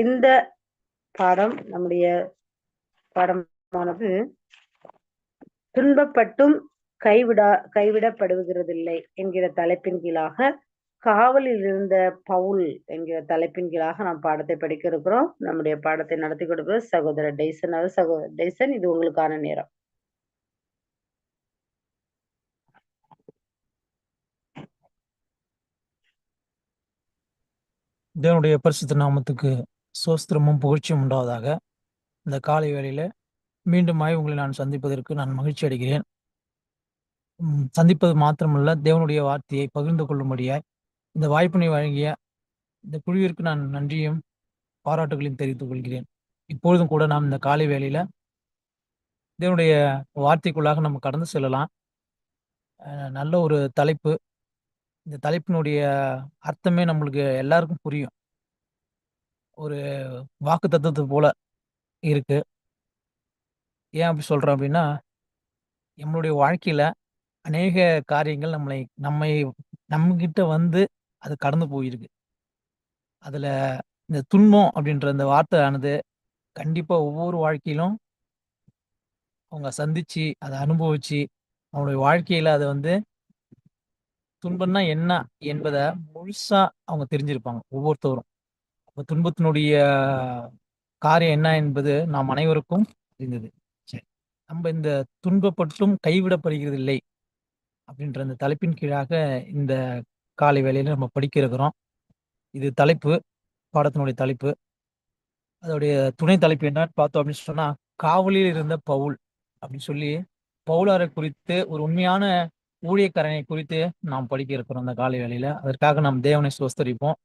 இந்த பாடம் நம்முடைய பாடமானது துன்பப்பட்டும் கைவிடா கைவிடப்படுவதில்லை என்கிற தலைப்பின் கீழாக காவலில் இருந்த பவுல் என்கிற தலைப்பின் கீழாக நாம் பாடத்தை படிக்க இருக்கிறோம். நம்முடைய பாடத்தை நடத்தி கொடுப்பது சகோதரர் டெய்சன் அவர் சகோதரர் டெய்சன் இது உங்களுக்கான நேரம். தேவனுடைய பரிசுத்த நாமத்துக்கு சோஸ்திரமும் புகழ்ச்சியும் உண்டாவதாக இந்த காலை வேளையில மீண்டுமாய் உங்களை நான் சந்திப்பதற்கு நான் மகிழ்ச்சி அடைகிறேன். சந்திப்பது மாத்திரமல்ல தேவனுடைய வார்த்தையை பகிர்ந்து கொள்ளும்படியாய் இந்த வாய்ப்பினை வழங்கிய இந்த குழுவிற்கு நான் நன்றியும் பாராட்டுகளையும் தெரிவித்துக் கொள்கிறேன். இப்பொழுதும் கூட நாம் இந்த காலை வேளையில தேவனுடைய வார்த்தைக்குள்ளாக நம்ம கடந்து செல்லலாம். நல்ல ஒரு தலைப்பு. இந்த தலைப்பினுடைய அர்த்தமே நம்மளுக்கு எல்லாருக்கும் புரியும். ஒரு வாக்கு தத்துவத்து போல இருக்கு. ஏன் அப்படி சொல்கிறேன் அப்படின்னா நம்மளுடைய வாழ்க்கையில் அநேக காரியங்கள் நம்மளை நம்மை நம்ம கிட்ட வந்து அது கடந்து போயிருக்கு. அதில் இந்த துன்பம் அப்படின்ற அந்த வார்த்தை ஆனது ஒவ்வொரு வாழ்க்கையிலும் அவங்க சந்திச்சு அதை அனுபவிச்சு அவங்களுடைய வாழ்க்கையில் அதை வந்து துன்பம்னா என்ன என்பதை முழுசா அவங்க தெரிஞ்சிருப்பாங்க ஒவ்வொருத்தவரும். துன்பத்தினுடைய காரியம் என்ன என்பது நாம் அனைவருக்கும் தெரிந்தது. சரி நம்ம இந்த துன்பப்பட்டும் கைவிடப்படுகிறது இல்லை அப்படின்ற அந்த தலைப்பின் கீழாக இந்த காலை வேலையில் நம்ம படிக்க இருக்கிறோம் இது தலைப்பு பாடத்தினுடைய தலைப்பு. அதோடைய துணை தலைப்பு என்னன்னு பார்த்தோம் அப்படின்னு சொன்னா காவலில் இருந்த பவுல் அப்படின்னு சொல்லி பவுலாரை குறித்து ஒரு உண்மையான ஊழியக்காரனை குறித்து நாம் படிக்க இருக்கிறோம் அந்த காலை வேலையில அதற்காக நாம் தேவனை சுவஸ்தரிப்போம்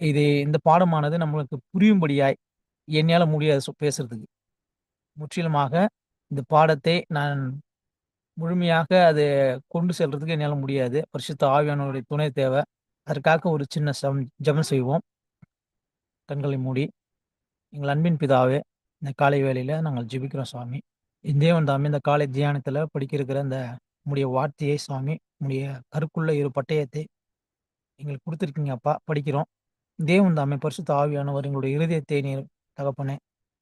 இது இந்த பாடமானது நம்மளுக்கு புரியும்படியாய் என்னால் முடியாது பேசுறதுக்கு. முற்றிலுமாக இந்த பாடத்தை நான் முழுமையாக அது கொண்டு செல்றதுக்கு என்னால் முடியாது. பரிசுத்த ஆவியானவருடைய துணை தேவை அதற்காக ஒரு சின்ன சம் ஜெபம் செய்வோம். கண்களை மூடி. எங்கள் அன்பின் பிதாவே இந்த காலை வேலையில் நாங்கள் ஜெபிக்கிறோம் சுவாமி. இந்த தேவன் இந்த காலை தியானத்துல படிக்க அந்த இந்த உடைய வார்த்தையை சுவாமி உடைய கருக்குள்ள இரு பட்டயத்தை எங்களுக்கு கொடுத்துருக்கீங்க அப்பா. படிக்கிறோம். தேவன் தாமே பரிசுத்த ஆவியானவர் எங்களுடைய இருதயத்தை நீர் தகப்பனே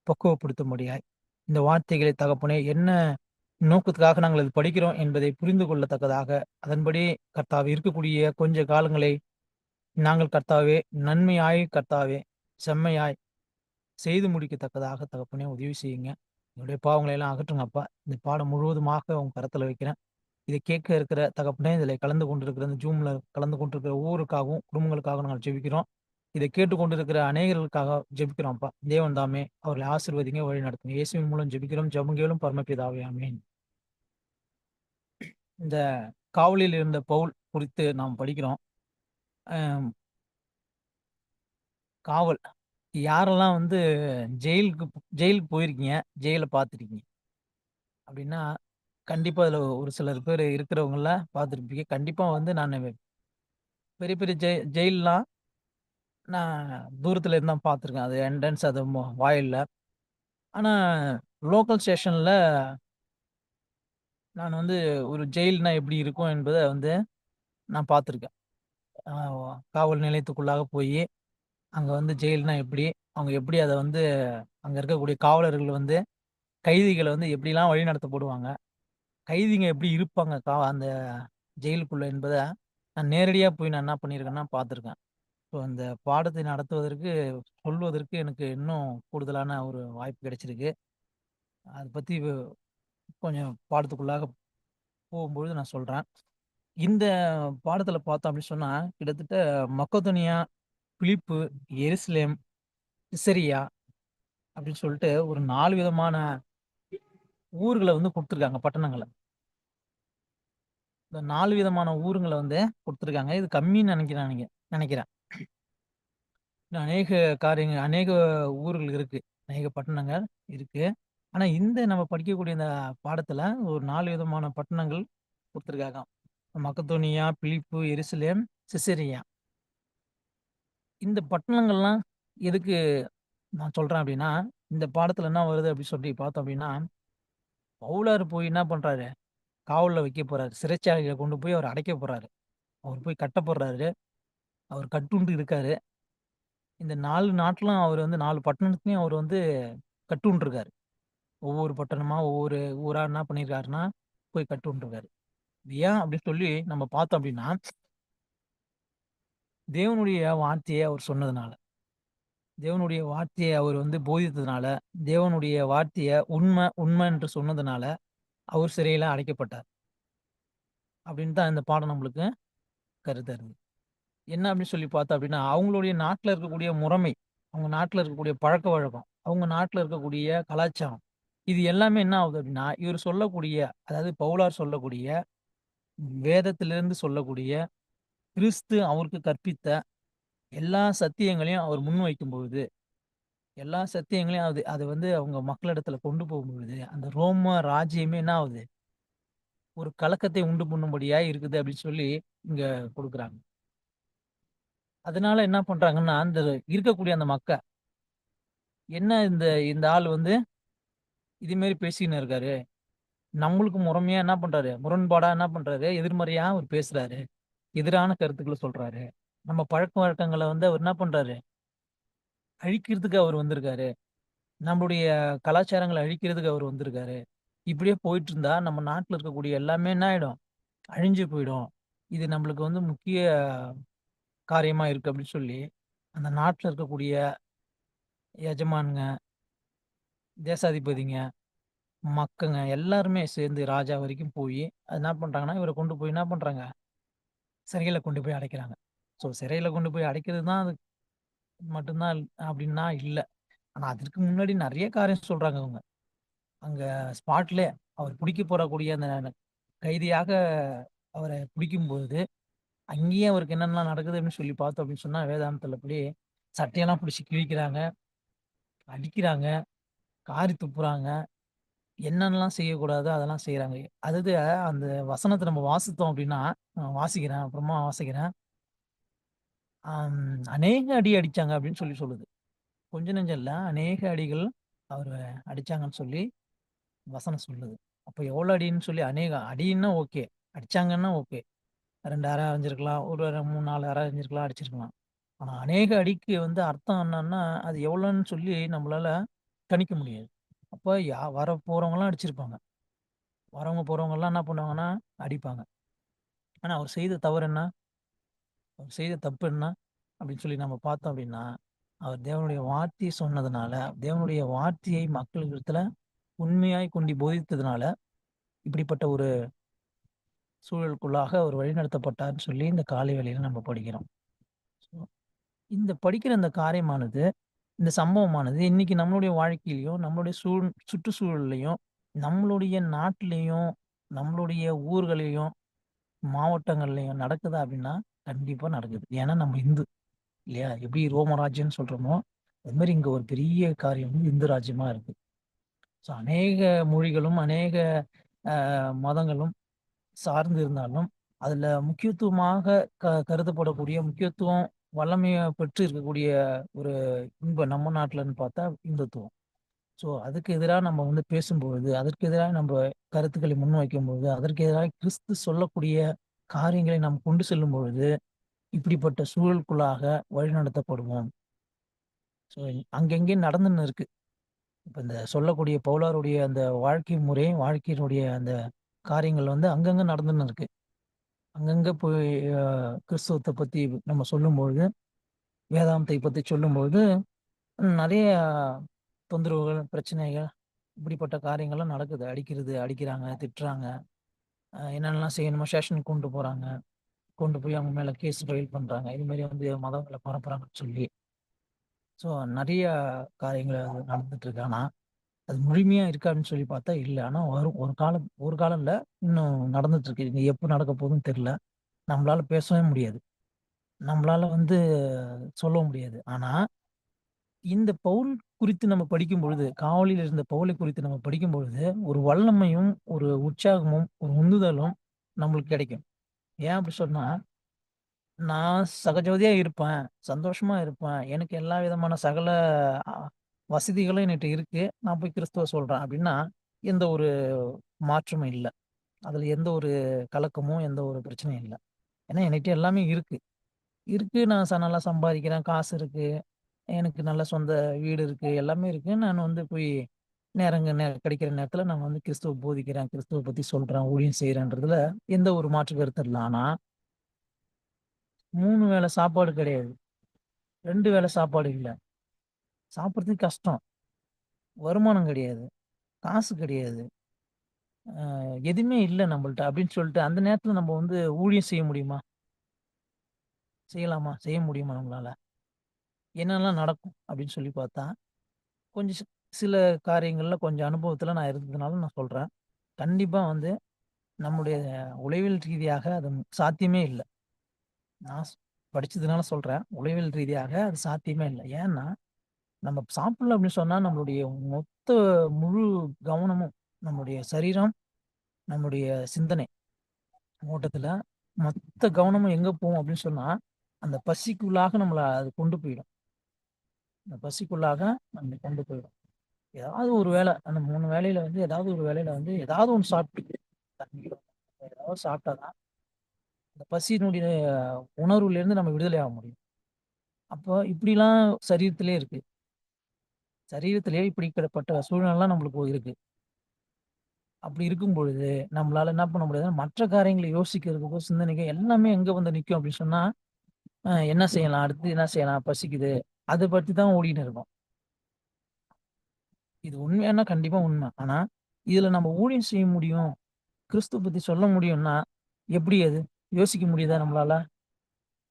பக்குவப்படுத்தும்படியாய். இந்த வார்த்தைகளை தகப்பனே என்ன நோக்கத்துக்காக நாங்கள் இது படிக்கிறோம் என்பதை புரிந்து கொள்ளத்தக்கதாக அதன்படி கர்த்தாவே இருக்கக்கூடிய கொஞ்ச காலங்களை நாங்கள் கர்த்தாவே நன்மையாய் கர்த்தாவே செம்மையாய் செய்து முடிக்கத்தக்கதாக தகப்பனே உதவி செய்யுங்க. என்னுடைய பாவங்களை எல்லாம் அகற்றுங்க அப்பா இந்த பாடம் முழுவதுமாக உங்க கரத்துல வைக்கிறேன். இதை கேட்க இருக்கிற தகப்பனே இதில் கலந்து கொண்டிருக்கிற இந்த ஜூம்ல கலந்து கொண்டிருக்கிற ஒவ்வொருக்காகவும் குடும்பங்களுக்காக நாங்கள் ஜெபிக்கிறோம். இதை கேட்டுக்கொண்டிருக்கிற அநேகர்களுக்காக ஜெபிக்கிறோம் அப்பா. தேவன் தாமே அவர்களை ஆசிர்வதிங்க வழி நடத்துங்க. இயேசுவின் மூலம் ஜெபிக்கிறோம். ஜெபங்கேலும் பரமபிதாவே ஆமென். இந்த காவலில் இருந்த பவுல் குறித்து நாம் படிக்கிறோம். காவல். யாரெல்லாம் வந்து ஜெயிலுக்கு ஜெயிலுக்கு போயிருக்கீங்க ஜெயிலை பார்த்துருக்கீங்க? அப்படின்னா கண்டிப்பாக அதில் ஒரு சிலர் பேர் இருக்கிறவங்கள பார்த்துருப்பீங்க. கண்டிப்பாக வந்து நான் பெரிய பெரிய ஜெய் ஜெயிலெலாம் நான் தூரத்துல இருந்து தான் பார்த்துருக்கேன். அது என்ட்ரன்ஸ் அது மொ- வாயில்ல. ஆனா லோக்கல் ஸ்டேஷன்ல நான் வந்து ஒரு ஜெயில்னா எப்படி இருக்கும் என்பதை வந்து நான் பார்த்துருக்கேன். காவல் நிலையத்துக்குள்ளாக போய் அங்கே வந்து ஜெயில்னா எப்படி அவங்க எப்படி அதை வந்து அங்கே இருக்கக்கூடிய காவலர்கள் வந்து கைதிகளை வந்து எப்படிலாம் வழி நடத்தப்படுவாங்க கைதிங்க எப்படி இருப்பாங்க கா அந்த ஜெயிலுக்குள்ளே என்பதை நான் நேரடியாக போய் நான் என்ன பண்ணியிருக்கேன்னா பார்த்துருக்கேன். ஸோ அந்த பாடத்தை நடத்துவதற்கு சொல்வதற்கு எனக்கு இன்னும் கூடுதலான ஒரு வாய்ப்பு கிடைச்சிருக்கு. அதை பற்றி கொஞ்சம் பாடத்துக்குள்ளாக போகும்பொழுது நான் சொல்கிறேன் இந்த பாடத்தில் பார்த்தோம் அப்படின்னு சொன்னால் கிட்டத்தட்ட மக்கோத்தனியா பிலிப்பு எருசலேம் சிசரியா அப்படின்னு சொல்லிட்டு ஒரு நாலு விதமான ஊர்களை வந்து கொடுத்துருக்காங்க பட்டணங்களை. இந்த நாலு விதமான ஊருங்களை வந்து கொடுத்துருக்காங்க. இது கம்மின்னு நினைக்கிறேன் நினைக்கிறேன். அநேக காரியங்கள் அநேக ஊர்கள் இருக்கு. அநேக பட்டணங்கள் இருக்கு. ஆனா இந்த நம்ம படிக்கக்கூடிய இந்த பாடத்துல ஒரு நாலு விதமான பட்டணங்கள் கொடுத்துருக்காங்க. மக்கத்தோனியா பிலிப்பு எருசலேம் சிசரியா. இந்த பட்டணங்கள்லாம் எதுக்கு நான் சொல்றேன் அப்படின்னா இந்த பாடத்துல என்ன வருது அப்படின்னு சொல்லி பார்த்தோம் அப்படின்னா பவுலார் போய் என்ன பண்றாரு? காவல்ல வைக்க போறாரு. சிறைச்சாலையில கொண்டு போய் அவர் அடைக்க போறாரு. அவர் போய் கட்ட போடுறாரு. அவர் கட்டுண்டு இருக்காரு இந்த நாலு நாட்டிலும் அவர் வந்து நாலு பட்டணத்துலையும் அவர் வந்து கட்டுண்ட்ருக்காரு. ஒவ்வொரு பட்டணமா, ஒவ்வொரு ஊரா என்ன பண்ணியிருக்காருன்னா, போய் கட்டுண்ட்ருக்காரு. ஏன் அப்படின்னு சொல்லி நம்ம பார்த்தோம் அப்படின்னா தேவனுடைய வார்த்தையை அவர் சொன்னதுனால. தேவனுடைய வார்த்தையை அவர் வந்து போதித்ததுனால, தேவனுடைய வார்த்தையை உண்மை உண்மை என்று சொன்னதுனால, அவர் சிறையில அடைக்கப்பட்டார். அப்படின்னு தான் இந்த பாடம் நம்மளுக்கு கருத்தருது. என்ன அப்படின்னு சொல்லி பார்த்தோம் அப்படின்னா, அவங்களுடைய நாட்டில் இருக்கக்கூடிய முறைமை, அவங்க நாட்டில் இருக்கக்கூடிய பழக்க வழக்கம் அவங்க நாட்டில் இருக்கக்கூடிய கலாச்சாரம், இது எல்லாமே என்ன ஆகுது அப்படின்னா, இவர் சொல்லக்கூடிய அதாவது பவுலார் சொல்லக்கூடிய வேதத்திலிருந்து சொல்லக்கூடிய கிறிஸ்து அவருக்கு கற்பித்த எல்லா சத்தியங்களையும் அவர் முன்வைக்கும்பொழுது, எல்லா சத்தியங்களையும் அது அது வந்து அவங்க மக்களிடத்துல கொண்டு போகும்பொழுது, அந்த ரோம ராஜ்யமே என்ன ஆகுது? ஒரு கலக்கத்தை உண்டு பண்ணும்படியா இருக்குது அப்படின்னு சொல்லி இங்க கொடுக்குறாங்க அதனால என்ன பண்றாங்கன்னா, அந்த இருக்கக்கூடிய அந்த மக்க என்ன இந்த இந்த ஆள் வந்து இது மாரி பேசிக்கின்னு இருக்காரு. நம்மளுக்கு முறைமையா என்ன பண்றாரு? முரண்பாடா என்ன பண்றாரு? எதிர்மறையா அவர் பேசுறாரு. எதிரான கருத்துக்களை சொல்றாரு. நம்ம பழக்க வழக்கங்களை வந்து அவர் என்ன பண்றாரு? அழிக்கிறதுக்கு அவர் வந்திருக்காரு. நம்மளுடைய கலாச்சாரங்களை அழிக்கிறதுக்கு அவர் வந்திருக்காரு. இப்படியே போயிட்டு இருந்தா நம்ம நாட்டில் இருக்கக்கூடிய எல்லாமே என்ன ஆயிடும்? அழிஞ்சு போயிடும். இது நம்மளுக்கு வந்து முக்கிய காரியமா இருக்கு அப்படின்னு சொல்லி, அந்த நாட்டில் இருக்கக்கூடிய எஜமானுங்க தேசாதிபதிங்க, மக்கங்க எல்லாருமே சேர்ந்து ராஜா வரைக்கும் போய் அது என்ன பண்ணுறாங்கன்னா இவரை கொண்டு போய் என்ன பண்ணுறாங்க சிறையில் கொண்டு போய் அடைக்கிறாங்க. ஸோ சிறையில் கொண்டு போய் அடைக்கிறது தான் அது மட்டும்தான் அப்படின்னா இல்லை ஆனால் அதற்கு முன்னாடி நிறைய காரியம் சொல்கிறாங்க அவங்க. அங்கே ஸ்பாட்லயே அவர் பிடிக்க போறக்கூடிய அந்த கைதியாக அவரை பிடிக்கும்போது அங்கேயே அவருக்கு என்னென்னலாம் நடக்குது அப்படின்னு சொல்லி பார்த்தோம் அப்படின்னு சொன்னா, வேதாந்தத்துல படி சட்டையெல்லாம் பிடிச்சி கிழிக்கிறாங்க, அடிக்கிறாங்க, காரி துப்புறாங்க. என்னென்னலாம் செய்யக்கூடாதோ அதெல்லாம் செய்கிறாங்க அதாவது அந்த வசனத்தை நம்ம வாசித்தோம் அப்படின்னா, வாசிக்கிறேன், அப்புறமா வாசிக்கிறேன். அநேக அடி அடிச்சாங்க அப்படின்னு சொல்லி சொல்லுது. கொஞ்சம் நெஞ்சம் இல்லை அநேக அடிகள் அவர் அடிச்சாங்கன்னு சொல்லி வசனம் சொல்லுது. அப்போ எவ்வளோ அடின்னு சொல்லி அநேக அடின்னா ஓகே. அடிச்சாங்கன்னா ஓகே. ரெண்டு அரை அரைஞ்சிருக்கலாம் ஒரு அரை மூணு நாலு அரை அரைஞ்சிருக்கலாம் அடிச்சிருக்கலாம். ஆனால் அநேக அடிக்கு வந்து அர்த்தம் என்னன்னா, அது எவ்வளோன்னு சொல்லி நம்மளால கணிக்க முடியாது. அப்போ யா வர போகிறவங்களாம் அடிச்சிருப்பாங்க. வரவங்க போகிறவங்கெல்லாம் என்ன பண்ணுவாங்கன்னா, அடிப்பாங்க. ஆனால் அவர் செய்த தவறு என்ன? அவர் செய்த தப்பு என்ன? அப்படின்னு சொல்லி நம்ம பார்த்தோம் அப்படின்னா, அவர் தேவனுடைய வார்த்தையை சொன்னதுனால, தேவனுடைய வார்த்தையை மக்களிடத்துல உண்மையாய் கொண்டு போதித்ததுனால, இப்படிப்பட்ட ஒரு சூழலுக்குள்ளாக அவர் வழிநடத்தப்பட்டார்னு சொல்லி இந்த காலை வேளையில நம்ம படிக்கிறோம். ஸோ இந்த படிக்கிற இந்த காரியமானது, இந்த சம்பவமானது இன்னைக்கு நம்மளுடைய வாழ்க்கையிலையும் நம்மளுடைய சூழ் சுற்றுச்சூழல்லையும் நம்மளுடைய நாட்டிலையும் நம்மளுடைய ஊர்களையும், மாவட்டங்கள்லையும் நடக்குதா அப்படின்னா, கண்டிப்பா நடக்குது. ஏன்னா நம்ம இந்து இல்லையா? எப்படி ரோமராஜ்யம்னு சொல்றோமோ, அது மாதிரி இங்க ஒரு பெரிய காரியம் வந்து இந்து ராஜ்யமா இருக்கு. ஸோ அநேக மொழிகளும், அநேக மதங்களும் சார்ந்து இருந்தாலும், அதுல முக்கியத்துவமாக க கருதப்படக்கூடிய முக்கியத்துவம், வல்லமையை பெற்று இருக்கக்கூடிய ஒரு இன்ப நம்ம நாட்டுலன்னு பார்த்தா இந்துத்துவம். ஸோ அதுக்கு எதிராக நம்ம வந்து பேசும்பொழுது, அதற்கு எதிராக நம்ம கருத்துக்களை முன்வைக்கும் பொழுது அதற்கு எதிராக கிறிஸ்து சொல்லக்கூடிய காரியங்களை நாம் கொண்டு செல்லும் பொழுது, இப்படிப்பட்ட சூழலுக்குள்ளாக வழிநடத்தப்படுவோம். ஸோ அங்கங்கே நடந்துன்னு இருக்கு. இப்போ இந்த சொல்லக்கூடிய பவுலாருடைய அந்த வாழ்க்கை முறை, வாழ்க்கையினுடைய அந்த காரியங்கள் வந்து அங்கங்க நடந்துன்னு இருக்கு. அங்கங்க போய் கிறிஸ்துவத்தை பற்றி பத்தி நம்ம சொல்லும்பொழுது, வேதாந்தத்தை பத்தி சொல்லும்பொழுது, நிறைய தொந்தரவுகள், பிரச்சனைகள் இப்படிப்பட்ட காரியங்கள்லாம் நடக்குது. அடிக்கிறது, அடிக்கிறாங்க, திட்டுறாங்க. என்னென்னலாம் செய்யணுமோ ஸ்டேஷனுக்கு கொண்டு போறாங்க. கொண்டு போய் அவங்க மேல கேஸ் ஃபைல் பண்றாங்க. இது மாதிரி வந்து மதங்களை பரப்புறாங்கன்னு சொல்லி. ஸோ நிறைய காரியங்கள் அது நடந்துட்டு இருக்கு. ஆனா, அது முழுமையா இருக்கான்னு சொல்லி பார்த்தா இல்லை ஆனால் வரும். ஒரு காலம் ஒரு காலம் இல்லை இன்னும் நடந்துட்டு இருக்கு. இது எப்போ நடக்க போகுதுன்னு தெரியல. நம்மளால பேசவே முடியாது. நம்மளால வந்து சொல்லவும் முடியாது. ஆனா, இந்த பவுல் குறித்து நம்ம படிக்கும் பொழுது, காவலில் இருந்த பவுலை குறித்து நம்ம படிக்கும் பொழுது, ஒரு வல்லமையும், ஒரு உற்சாகமும், ஒரு உந்துதலும் நம்மளுக்கு கிடைக்கும். ஏன் அப்படி சொன்னா, நான் சகஜவதியா இருப்பேன். சந்தோஷமா இருப்பேன். எனக்கு எல்லா விதமான சகல வசதிகளும் என்கிட்ட இருக்கு. நான் போய் கிறிஸ்துவ சொல்றேன் அப்படின்னா, எந்த ஒரு மாற்றமும் இல்லை அதுல எந்த ஒரு கலக்கமும், எந்த ஒரு பிரச்சனையும் இல்லை ஏன்னா என்கிட்ட எல்லாமே இருக்கு. இருக்கு நான் ச நல்லா சம்பாதிக்கிறேன். காசு இருக்கு. எனக்கு நல்ல சொந்த வீடு இருக்கு. எல்லாமே இருக்கு. நான் வந்து போய் நேரங்க நே கிடைக்கிற நேரத்துல நான் வந்து கிறிஸ்துவ போதிக்கிறேன். கிறிஸ்துவ பத்தி சொல்றேன். ஊழியம் செய்யறேன்றதுல எந்த ஒரு மாற்று கருத்து இல்லை ஆனா மூணு வேளை சாப்பாடு கிடையாது. ரெண்டு வேளை சாப்பாடு இல்லை சாப்பிட்றதுக்கு கஷ்டம். வருமானம் கிடையாது. காசு கிடையாது. எதுவுமே இல்லை நம்மள்ட்ட அப்படின்னு சொல்லிட்டு அந்த நேரத்தில் நம்ம வந்து ஊழியம் செய்ய முடியுமா? செய்யலாமா? செய்ய முடியுமா நம்மளால? என்னெல்லாம் நடக்கும் அப்படின்னு சொல்லி பார்த்தா, கொஞ்சம் சில காரியங்களில் கொஞ்சம் அனுபவத்தில் நான் இருந்ததுனால நான் சொல்கிறேன் கண்டிப்பாக வந்து நம்முடைய உளவியல் ரீதியாக அது சாத்தியமே இல்லை நான் படித்ததுனால சொல்கிறேன் உளவியல் ரீதியாக அது சாத்தியமே இல்லை ஏன்னா, நம்ம சாப்பிடல அப்படின்னு சொன்னா நம்மளுடைய மொத்த முழு கவனமும் நம்முடைய சரீரம், நம்முடைய சிந்தனை ஓட்டத்துல மொத்த கவனமும் எங்க போகும் அப்படின்னு சொன்னா, அந்த பசிக்குள்ளாக நம்மளை அது கொண்டு போயிடும். அந்த பசிக்குள்ளாக நம்ம கொண்டு போயிடும். ஏதாவது ஒரு வேலை அந்த மூணு வேலையில வந்து ஏதாவது ஒரு வேலையில வந்து ஏதாவது ஒன்று சாப்பிட்டு ஏதாவது சாப்பிட்டா தான் அந்த பசியினுடைய உணர்வுலேருந்து நம்ம விடுதலை ஆக முடியும். அப்போ இப்படிலாம் சரீரத்திலே இருக்கு. சரீரத்திலேயே இப்படிப்பட்ட சூழ்நிலைலாம் நம்மளுக்கு இருக்கு. அப்படி இருக்கும் பொழுது, நம்மளால என்ன பண்ண முடியாதுன்னா, மற்ற காரியங்களை யோசிக்கிறதுக்கோ, சிந்தனைக்கோ எல்லாமே எங்க வந்து நிற்கும் அப்படின்னு சொன்னா, என்ன செய்யலாம்? அடுத்து என்ன செய்யலாம்? பசிக்குது. அதை பத்தி தான் ஓடின்னு இருக்கும். இது உண்மையானா கண்டிப்பா உண்மை ஆனா, இதுல நம்ம ஊழியம் செய்ய முடியும். கிறிஸ்துவ பத்தி சொல்ல முடியும்னா, எப்படி அது? யோசிக்க முடியுதா நம்மளால?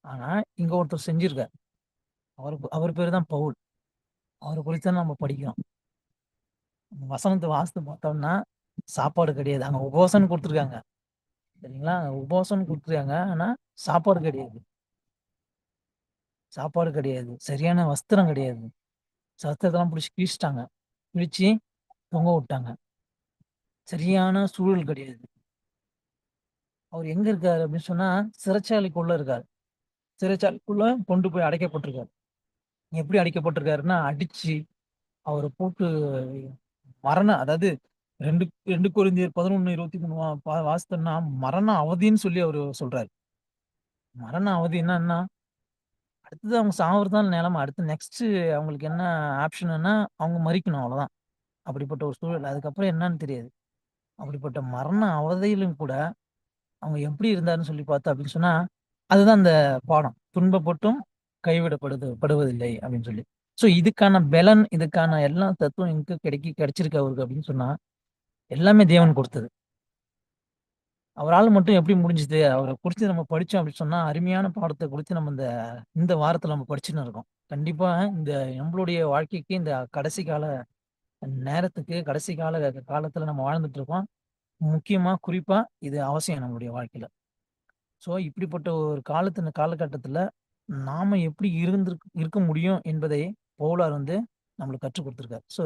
ஆனா, இங்க ஒருத்தர் செஞ்சிருக்கார். அவர் அவர் பேரு தான் பவுல். அவரை குறித்து நம்ம படிக்கிறோம். வசனத்தை வாசித்து பார்த்தோம்னா, சாப்பாடு கிடையாது. அங்க உபவாசம் குடுத்துருக்காங்க. சரிங்களா? உபவாசம் கொடுத்துருக்காங்க ஆனா, சாப்பாடு கிடையாது. சாப்பாடு கிடையாது. சரியான வஸ்திரம் கிடையாது. வஸ்திரத்தெல்லாம் பிடிச்சி கிழிச்சுட்டாங்க. கிழிச்சு தொங்க விட்டாங்க. சரியான சூழல் கிடையாது. அவர் எங்க இருக்காரு அப்படின்னு சொன்னா, சிறைச்சாலைக்குள்ள இருக்காரு. சிறைச்சாலைக்குள்ள கொண்டு போய் அடைக்கப்பட்டிருக்காரு. எப்படி அடிக்கப்பட்டிருக்காருன்னா அடிச்சு, அவரை போட்டு மரண அதாவது ரெண்டு ரெண்டு குழந்தையர் பதினொன்னு இருபத்தி மூணு வாசத்தன்னா மரண அவதின்னு சொல்லி அவரு சொல்றாரு. மரண அவதி என்னன்னா, அடுத்தது அவங்க சாவறது நிலமை அடுத்து நெக்ஸ்ட் அவங்களுக்கு என்ன ஆப்ஷன்னா, அவங்க மறிக்கணும் அவ்வளவுதான் அப்படிப்பட்ட ஒரு சூழல். அதுக்கப்புறம் என்னன்னு தெரியாது. அப்படிப்பட்ட மரண அவதியிலும் கூட, அவங்க எப்படி இருந்தாருன்னு சொல்லி பார்த்தோம் அப்படின்னு சொன்னா, அதுதான் அந்த பாடம். துன்பப்பட்டும் கைவிடப்படுது படுவதில்லை அப்படின்னு சொல்லி. ஸோ இதுக்கான பெலன், இதுக்கான எல்லா தத்துவம் எங்க கிடைக்கி கிடைச்சிருக்கு அவருக்கு அப்படின்னு சொன்னா, எல்லாமே தேவன் கொடுத்தது அவரால மட்டும் எப்படி முடிஞ்சுது? அவரை குறித்து நம்ம படிச்சோம் அப்படின்னு சொன்னா, அருமையான பாடத்தை குறித்து நம்ம இந்த இந்த வாரத்தில் நம்ம படிச்சுன்னு இருக்கோம். கண்டிப்பா இந்த நம்மளுடைய வாழ்க்கைக்கு இந்த கடைசி கால நேரத்துக்கு, கடைசி கால காலத்தில நம்ம வாழ்ந்துட்டு இருக்கோம். முக்கியமா, குறிப்பா இது அவசியம் நம்மளுடைய வாழ்க்கையில. ஸோ இப்படிப்பட்ட ஒரு காலத்தின காலகட்டத்துல நாம எப்படி இருந்திருக்கு இருக்க முடியும் என்பதை பவுலார் வந்து நம்மளுக்கு கற்றுக் கொடுத்துருக்காரு ஸோ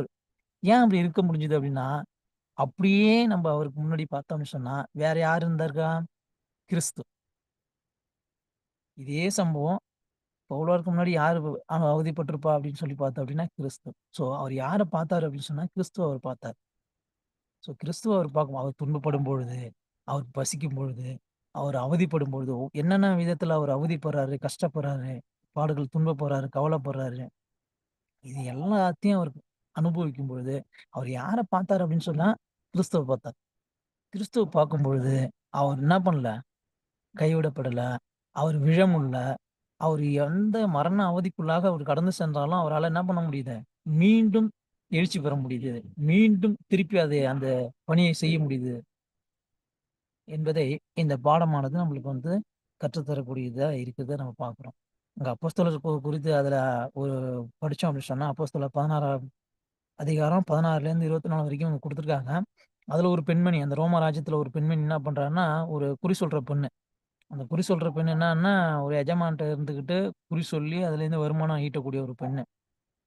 ஏன் அப்படி இருக்க முடிஞ்சது அப்படின்னா, அப்படியே நம்ம அவருக்கு முன்னாடி பார்த்தோம்னு சொன்னா, வேற யார் இருந்தாருக்கா? கிறிஸ்து. இதே சம்பவம் பவுலாருக்கு முன்னாடி யாரு அ அவதிப்பட்டிருப்பா அப்படின்னு சொல்லி பார்த்தோம் அப்படின்னா, கிறிஸ்து. ஸோ அவர் யாரை பார்த்தாரு அப்படின்னு சொன்னா, கிறிஸ்துவ அவர் பார்த்தார். ஸோ கிறிஸ்துவ அவர் பார்க்கும் அவர் துன்பப்படும் பொழுது, அவர் பசிக்கும் பொழுது, அவர் அவதிப்படும் பொழுது, என்னென்ன விதத்துல அவர் அவதிப்படுறாரு, கஷ்டப்படுறாரு, பாடுகள் துன்பப்படுறாரு, கவலைப்படுறாரு. இது எல்லாத்தையும் அவர் அனுபவிக்கும் பொழுது, அவர் யார பார்த்தாரு அப்படின்னு சொன்னா, கிறிஸ்துவ பார்த்தார். கிறிஸ்துவ பார்க்கும் பொழுது, அவர் என்ன பண்ணல? கைவிடப்படல. அவர் விழமுல்ல. அவர் எந்த மரண அவதிக்குள்ளாக அவர் கடந்து சென்றாலும், அவரால என்ன பண்ண முடியுது? மீண்டும் எழுச்சி பெற முடியுது. மீண்டும் திருப்பி அதை அந்த பணியை செய்ய முடியுது. என்பதை இந்த பாடமானது நம்மளுக்கு வந்து கற்றுத்தரக்கூடியதாக இருக்குதை நம்ம பார்க்குறோம். இங்கே அப்போஸ்தலர் குறித்து அதில் ஒரு படித்தோம் அப்படின்னு சொன்னால் அப்போஸ்தலர் 16ஆம் அதிகாரம் 16லேருந்து 24 வரைக்கும் அவங்க கொடுத்துருக்காங்க அதில் ஒரு பெண்மணி, அந்த ரோம ராஜ்யத்தில் ஒரு பெண்மணி என்ன பண்ணுறாங்கன்னா ஒரு குறி சொல்கிற பெண்ணு. அந்த குறி சொல்கிற பெண் என்னன்னா, ஒரு எஜமான்ட்ட இருந்துக்கிட்டு குறி சொல்லி அதுலேருந்து வருமானம் ஈட்டக்கூடிய ஒரு பெண்ணு.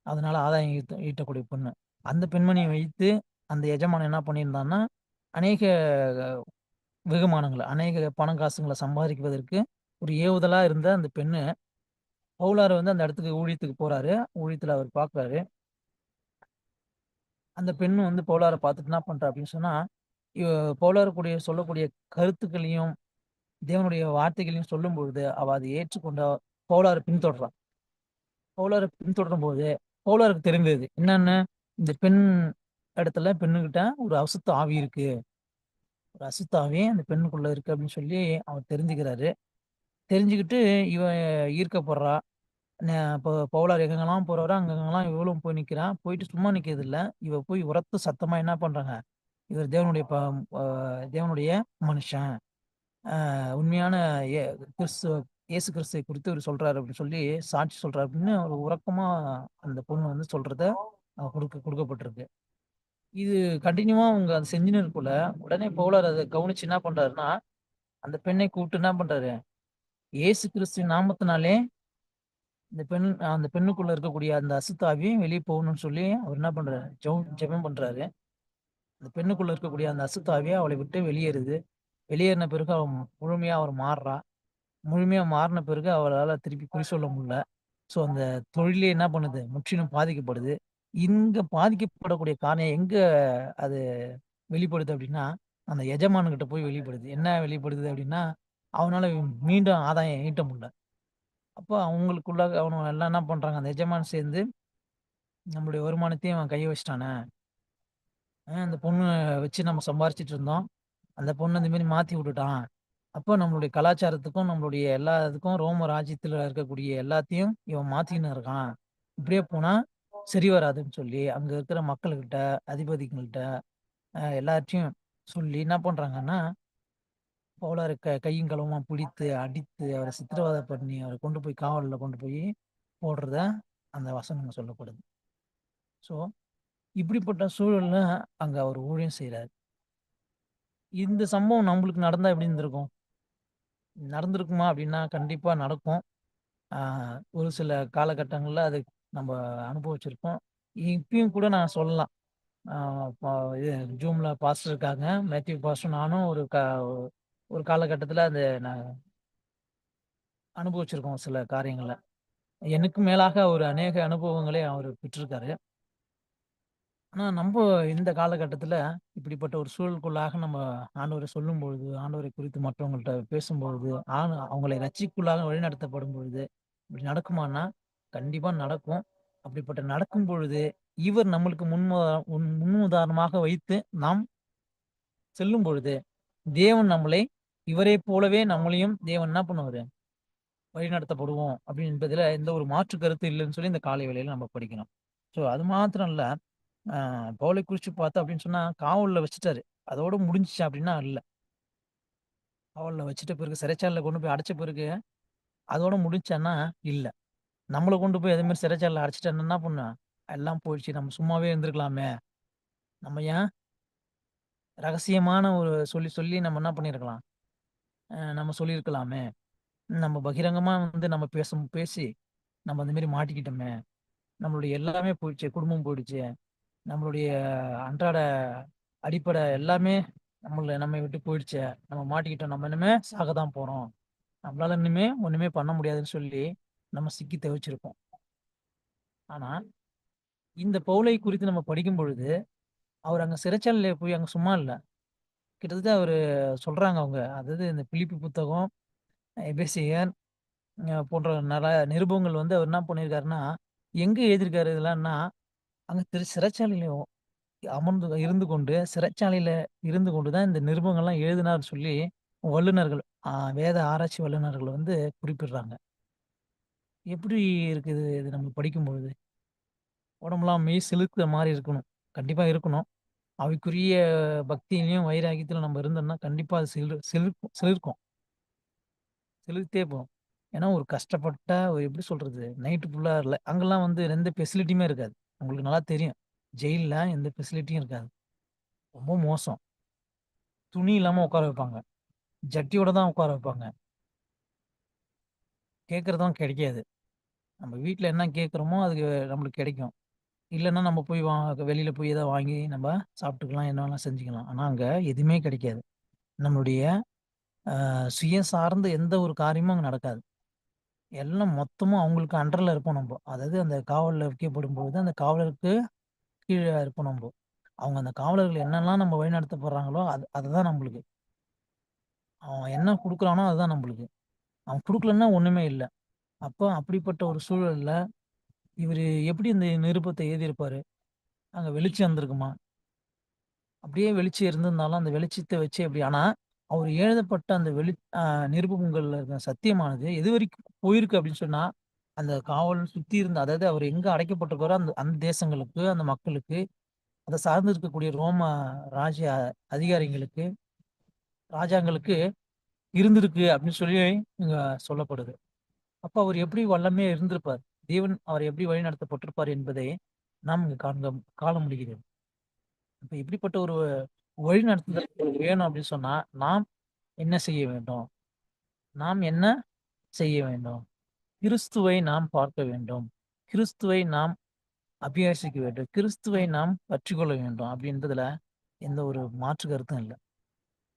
அதனால ஆதாயம் ஈட்ட ஈட்டக்கூடிய பெண்ணு. அந்த பெண்மணியை வைத்து அந்த எஜமானன் என்ன பண்ணியிருந்தான்னா, அநேக வெகுமானங்களை அநேக பணம் காசுங்களை சம்பாதிக்குவதற்கு ஒரு ஏவுதலா இருந்த அந்த பெண்ணு, பவுலார் வந்து அந்த இடத்துக்கு ஊழியத்துக்கு போறாரு. ஊழியத்துல அவர் பாக்குறாரு அந்த பெண்ணு வந்து பவுலாரை பார்த்துட்டு என்ன பண்றா அப்படின்னு சொன்னா, இவ பவுலார் கூடிய சொல்லக்கூடிய கருத்துக்களையும், தேவனுடைய வார்த்தைகளையும் சொல்லும் பொழுது அவ அதை ஏற்றுக்கொண்டு பின்தொடர்றான் பவுலாரை பின்தொடரும் போது பவுலாருக்கு தெரிந்தது. என்னன்னு, இந்த பெண் இடத்துல பெண்ணுகிட்ட ஒரு அசுத்த ஆவி இருக்கு. ஒரு அசுத்தாவே அந்த பெண்ணுக்குள்ள இருக்கு அப்படின்னு சொல்லி அவர் தெரிஞ்சுக்கிறாரு. தெரிஞ்சுக்கிட்டு இவன் ஈர்க்கப்படுறா. இப்போ பவுலார் எங்கெல்லாம் போறாரோ, அங்கங்கலாம் இவளும் போய் நிற்கிறான் போயிட்டு சும்மா நிக்கிறதில்ல. இவ போய் உரத்த சத்தமா என்ன பண்றாங்க, இவர் தேவனுடைய ப தேவனுடைய மனுஷன். உண்மையான எ கிறிஸ்துவ இயேசு கிறிஸ்துவை குறித்து இவர் சொல்றாரு அப்படின்னு சொல்லி சாட்சி சொல்றாரு அப்படின்னு ஒரு உறக்கமா அந்த பொண்ணு வந்து சொல்றத கொடுக்க கொடுக்கப்பட்டிருக்கு இது கன்டினியூவா அவங்க அத செஞ்சுன்னு இருக்கக்குள்ள, உடனே பவுலார் அத கவனிச்சு என்ன பண்றாருன்னா, அந்த பெண்ணை கூப்பிட்டு என்ன பண்றாரு, இயேசு கிறிஸ்துவின் நாமத்தினாலே இந்த பெண் அந்த பெண்ணுக்குள்ள இருக்கக்கூடிய அந்த அசுத்த ஆவி வெளிய போகணும்னு சொல்லி அவர் என்ன பண்றாரு, ஜெபம் ஜெபம் பண்றாரு. அந்த பெண்ணுக்குள்ள இருக்கக்கூடிய அந்த அசுத்த ஆவி அவளை விட்டு வெளியேறுது. வெளியேறின பிறகு அவ முழுமையா அவர் மாறுறா. முழுமையா மாறுன பிறகு அவரால திருப்பி குறி சொல்ல முடியல. ஸோ அந்த தொழிலே என்ன பண்ணுது, முற்றிலும் பாதிக்கப்படுது. இங்க பாதிக்கப்படக்கூடிய காரணம் எங்க அது வெளிப்படுது அப்படின்னா, அந்த எஜமானுகிட்ட போய் வெளிப்படுது. என்ன வெளிப்படுது அப்படின்னா, அவனால மீண்டும் ஆதாயம் ஈட்ட முடியல. அப்போ அவங்களுக்குள்ள அவனுங்க எல்லாம் என்ன பண்றாங்க, அந்த எஜமான் சேர்ந்து, நம்மளுடைய வருமானத்தையும் அவன் கையை வச்சிட்டானே அந்த பொண்ணு வச்சு நம்ம சம்பாரிச்சிட்டு இருந்தோம். அந்த பொண்ணு இந்த மாரி மாத்தி விட்டுட்டான். அப்போ நம்மளுடைய கலாச்சாரத்துக்கும், நம்மளுடைய எல்லா இதுக்கும் ரோம ராஜ்யத்துல இருக்கக்கூடிய எல்லாத்தையும் இவன் மாத்தின்னு இருக்கான். இப்படியே போனா சரி வராதுன்னு சொல்லி, அங்க இருக்கிற மக்கள்கிட்ட, அதிபதிகள்கிட்ட எல்லாத்தையும் சொல்லி என்ன பண்றாங்கன்னா, பவுலர் க கையும் களவுமா பிடித்து, அடித்து, அவரை சித்திரவதை பண்ணி, அவரை கொண்டு போய் காவலில் கொண்டு போய் போடுறத அந்த வசனம் சொல்லப்படுது. ஸோ, இப்படிப்பட்ட சூழல்ல அங்க அவர் ஊழியம் செய்கிறார் இந்த சம்பவம் நம்மளுக்கு நடந்தா எப்படி இருந்திருக்கும்? நடந்திருக்குமா அப்படின்னா, கண்டிப்பா நடக்கும். ஒரு சில காலகட்டங்களில் அது நம்ம அனுபவிச்சிருப்போம். இப்பயும் கூட நான் சொல்லலாம். இது ஜூம்ல பாஸ்டர் இருக்காங்க. மேத்யூ பாஸ்டர் நானும் ஒரு க ஒரு காலகட்டத்தில் அந்த நான் அனுபவிச்சிருக்கோம் சில காரியங்கள. எனக்கு மேலாக ஒரு அநேக அனுபவங்களை அவர் பெற்றிருக்காரு. ஆனால் நம்ம இந்த காலகட்டத்தில் இப்படிப்பட்ட ஒரு சூழலுக்குள்ளாக நம்ம ஆண்டவர சொல்லும்பொழுது, ஆண்டவரை குறித்து மற்றவங்கள்ட்ட பேசும்பொழுது, ஆண் அவங்களை ரச்சிக்குள்ளாக வழிநடத்தப்படும் பொழுது, இப்படி நடக்குமான்னா, கண்டிப்பா நடக்கும். அப்படிப்பட்ட நடக்கும் பொழுது, இவர் நம்மளுக்கு முன்ம முன் முன்னுதாரணமாக வைத்து நாம் செல்லும் பொழுது, தேவன் நம்மளை இவரை போலவே நம்மளையும் தேவன் என்ன பண்ணுவாரு? வழிநடத்தப்படுவோம் அப்படின்னு என்பதுல எந்த ஒரு மாற்று கருத்து இல்லைன்னு சொல்லி இந்த காலை வேலையில நம்ம படிக்கிறோம். ஸோ அது மாத்திரம் இல்ல, அ பவுலை குறிச்சு பார்த்தா அப்படின்னு சொன்னா, காவலில் வச்சுட்டாரு. அதோட முடிஞ்சிச்சு அப்படின்னா இல்ல. காவலில் வச்சுட்ட பிறகு சிறைச்சாலில் கொண்டு போய் அடைச்ச பிறகு, அதோட முடிஞ்சான்னா இல்லை நம்மளை கொண்டு போய் அதே மாதிரி சிறைச்சாலையில அடைச்சுட்டான்னா என்ன பண்ணும்? எல்லாம் போயிடுச்சு. நம்ம சும்மாவே இருந்திருக்கலாமே. நம்ம ஏன் ரகசியமான ஒரு சொல்லி சொல்லி நம்ம என்ன பண்ணியிருக்கலாம்? நம்ம சொல்லியிருக்கலாமே. நம்ம பகிரங்கமா வந்து நம்ம பேசும் பேசி, நம்ம அந்த மாரி மாட்டிக்கிட்டோமே. நம்மளுடைய எல்லாமே போயிடுச்சு குடும்பம் போயிடுச்சு நம்மளுடைய அன்றாட அடிப்படை எல்லாமே நம்மள நம்மை விட்டு போயிடுச்சே. நம்ம மாட்டிக்கிட்டோம். நம்ம இனிமே சாக தான் போறோம். நம்மளால இனிமே ஒன்றுமே பண்ண முடியாதுன்னு சொல்லி, நம்ம சிக்கி தவிச்சிருப்போம். ஆனால் இந்த பவுலை குறித்து நம்ம படிக்கும் பொழுது, அவர் அங்கே சிறைச்சாலையில் போய் அங்கே சும்மா இல்லை கிட்டத்தட்ட அவர் சொல்கிறாங்க அவங்க. அதாவது இந்த பிலிப்பு புத்தகம், எபேசியன் போன்ற நல நிருபங்கள் வந்து அவர் என்ன பண்ணியிருக்காருன்னா, எங்கே எழுதியிருக்காரு இதெல்லாம்ன்னா, அங்கே திரு சிறைச்சாலையிலும் அமர்ந்து இருந்து கொண்டு, சிறைச்சாலையில் இருந்து கொண்டு தான் இந்த நிருபங்கள்லாம் எழுதினார் சொல்லி வல்லுனர்கள், வேத ஆராய்ச்சி வல்லுநர்கள் வந்து குறிப்பிடுறாங்க. எப்படி இருக்குது இது நம்ம படிக்கும்பொழுது? உடம்புலாம் மெய் சிலிர்க்கிற மாதிரி இருக்கணும். கண்டிப்பாக இருக்கணும். அவைக்குரிய பக்தியிலையும் வைராகியத்தில் நம்ம இருந்தோம்னா, கண்டிப்பாக அது சிலிர் சிலிர்க்கும் சிலிர்க்கும். சிலிர்த்தே போகும். ஏன்னா ஒரு கஷ்டப்பட்ட ஒரு எப்படி சொல்கிறது நைட்டு ஃபுல்லாக இல்லை அங்கெல்லாம் வந்து எந்த ஃபெசிலிட்டியுமே இருக்காது. உங்களுக்கு நல்லா தெரியும். ஜெயில்ல எந்த ஃபெசிலிட்டியும் இருக்காது. ரொம்ப மோசம். துணி இல்லாமல் உட்கார வைப்பாங்க. ஜட்டியோட தான் உட்கார வைப்பாங்க. கேட்குறதும் கிடைக்காது. நம்ம வீட்டில் என்ன கேட்குறோமோ அதுக்கு நம்மளுக்கு கிடைக்கும். இல்லன்னா நம்ம போய் வா வெளியில போய் ஏதாவது வாங்கி நம்ம சாப்பிட்டுக்கலாம், என்ன வேணாலும் செஞ்சுக்கலாம். ஆனா அங்க எதுவுமே கிடைக்காது. நம்மளுடைய அ சுய சார்ந்த எந்த ஒரு காரியமும் அங்க நடக்காது. எல்லாம் மொத்தமும் அவங்களுக்கு அண்டர்ல இருப்போம் நம்ப. அதாவது அந்த காவல்ல வைக்கப்படும்பொழுது, அந்த காவலருக்கு கீழ இருப்போம் நம்ம அவங்க அந்த காவலர்கள் என்னெல்லாம் நம்ம வழிநடத்தப்படுறாங்களோ, அது அதுதான் நம்மளுக்கு. அவன் என்ன குடுக்குறானோ அதுதான் நம்மளுக்கு. அவன் குடுக்கலன்னா ஒண்ணுமே இல்ல. அப்போ அப்படிப்பட்ட ஒரு சூழல்ல இவர் எப்படி இந்த நிருப்பத்தை எழுதியிருப்பாரு? அங்க வெளிச்சம் வந்திருக்குமா அப்படியே வெளிச்சம் இருந்திருந்தாலும், அந்த வெளிச்சத்தை வச்சு எப்படி ஆனா, அவர் எழுதப்பட்ட அந்த வெளி நிருபங்களில் நிருபங்கள்ல இருக்க சத்தியமானது எதுவரைக்கும் போயிருக்கு அப்படின்னு சொன்னா, அந்த காவல் சுத்தி இருந்த அதாவது அவர் எங்க அடைக்கப்பட்டிருக்காரோ அந்த அந்த தேசங்களுக்கு, அந்த மக்களுக்கு, அதை சார்ந்து இருக்கக்கூடிய ரோம ராஜ்ய அதிகாரிங்களுக்கு, ராஜாங்களுக்கு இருந்திருக்கு அப்படின்னு சொல்லி இங்க சொல்லப்படுது. அப்ப அவர் எப்படி வல்லமே இருந்திருப்பார்? தேவன் அவரை எப்படி வழிநடத்தப்பட்டிருப்பார் என்பதை நாம் இங்க காண்க காண முடிகிறது. இப்ப இப்படிப்பட்ட ஒரு வழிநடத்துதல் நடத்த வேணும் அப்படின்னு சொன்னா, நாம் என்ன செய்ய வேண்டும்? நாம் என்ன செய்ய வேண்டும்? கிறிஸ்துவை நாம் பார்க்க வேண்டும். கிறிஸ்துவை நாம் அபியாசிக்க வேண்டும். கிறிஸ்துவை நாம் பற்றிக்கொள்ள வேண்டும் அப்படின்றதுல எந்த ஒரு மாற்று கருத்தும் இல்லை